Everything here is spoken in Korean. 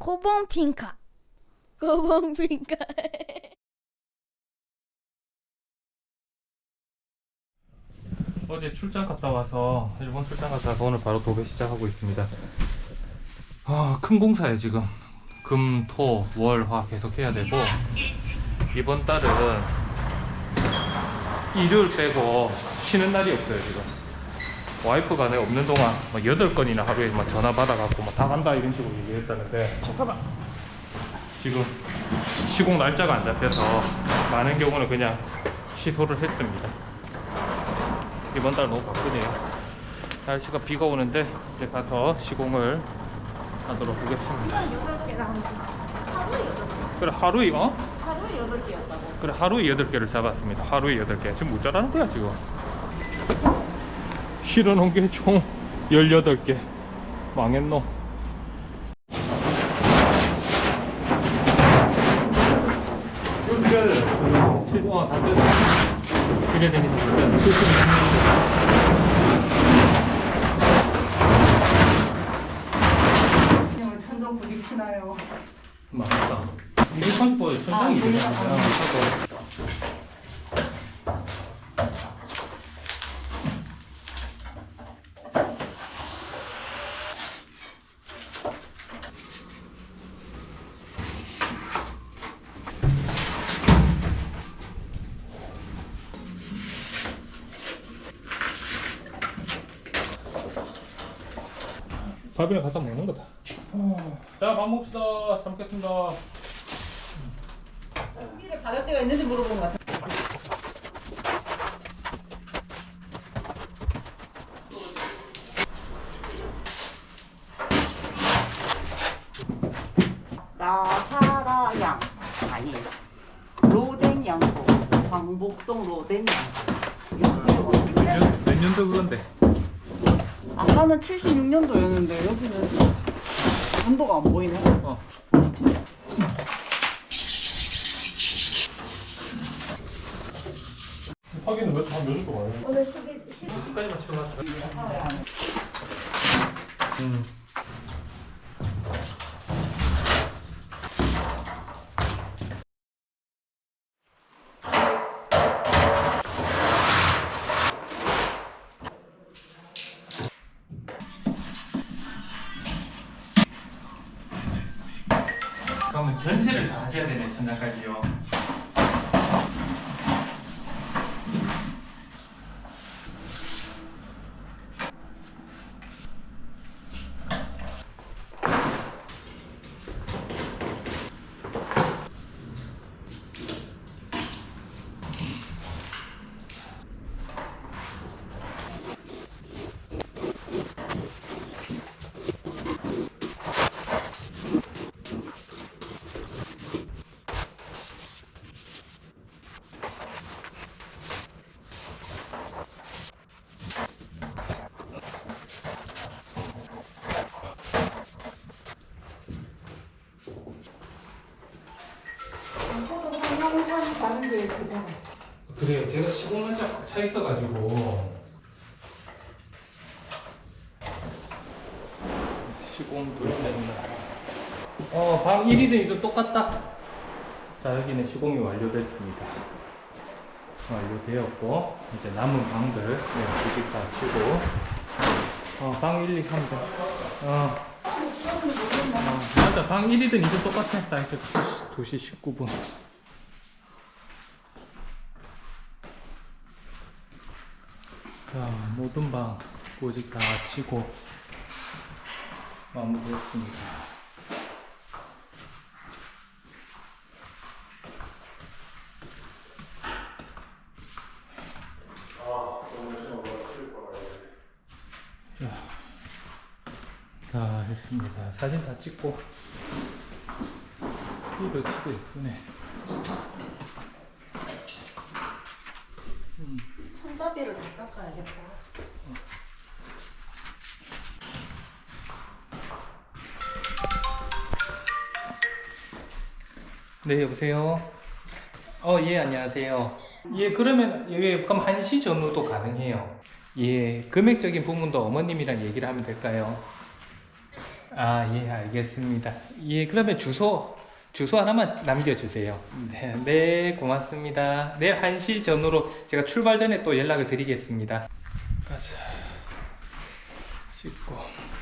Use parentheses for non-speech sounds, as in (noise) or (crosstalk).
고봉핑카. 고봉핑카. (laughs) 어제 출장 갔다 와서 일본 출장 갔다 와서 오늘 바로 도배 시작하고 있습니다. 아, 큰 공사에 지금 금, 토, 월, 화 계속 해야 되고 이번 달은 일요일 빼고 쉬는 날이 없어요 지금. 와이프가 내 없는 동안 막 여덟 건이나 하루에 막 전화 받아갖고 막 다 간다 이런 식으로 얘기했다는데 잠깐만 지금 시공 날짜가 안 잡혀서 많은 경우는 그냥 취소를 했습니다. 이번 달 너무 바쁘네요. 날씨가 비가 오는데 이제 가서 시공을 하도록 하겠습니다. 그래 하루에 어? 하루에 여덟 개였다고. 그래 하루에 여덟 개를 잡았습니다. 하루에 여덟 개. 지금 못 자라는 거야 지금. 실어놓은 게 총 18개. 망했노. 취소, 다 되니까. 오늘 천정 부딪히나요? 맞다. 이게 천장이 아, 되잖아요. 몰라. 밥이랑 갖다 먹는 거다. 자, 밥 먹읍시다. 잘 먹겠습니다. 미래 가격대가 있는지 물어본 것 같아. 라사라양 아니 로덴 양고 광복동 로덴 양고 몇, 년, 년도 그건데? 아까는 76년도였는데 여기는 한도가 안 보이네 어. 확인은 몇, 한몇 정도 가요? 오늘 11, 끝까지만 채워놨어. 음. 그러면 전체를 다 하셔야 되네 천장까지요. 그래요. 제가 시공 날짜 꽉차 있어가지고 시공도 됐나? 어, 방 1이든 2든 똑같다. 자, 여기는 시공이 완료됐습니다. 완료되었고 이제 남은 방들 네, 두개 다 치고 어, 방 1, 2, 3, 4 어. 어, 맞아. 방 1이든 2든 똑같아. 딱 이제 2시 19분. 자, 모든 방 꼬직 다 치고 마무리했습니다. 자, 다 했습니다. 사진 다 찍고 이거 치고 예쁘네. 손잡이를 좀 깎아야겠다 네, 여보세요. 어, 예, 안녕하세요. 예, 그러면 예, 그럼 1시 전후도 가능해요. 예, 금액적인 부분도 어머님이랑 얘기를 하면 될까요? 아, 예, 알겠습니다. 예, 그러면 주소, 주소 하나만 남겨주세요. 네, 네, 고맙습니다. 내일 1시 전후로 제가 출발 전에 또 연락을 드리겠습니다. 가자. 찍고.